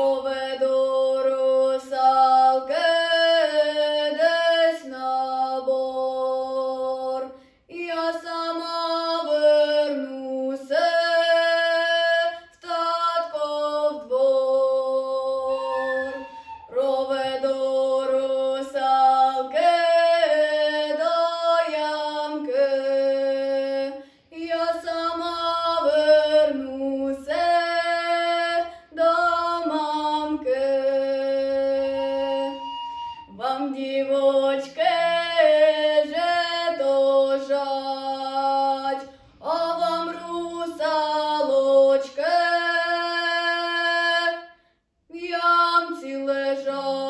over. дівочки же дожать, а вам русалочки в ямці лежать.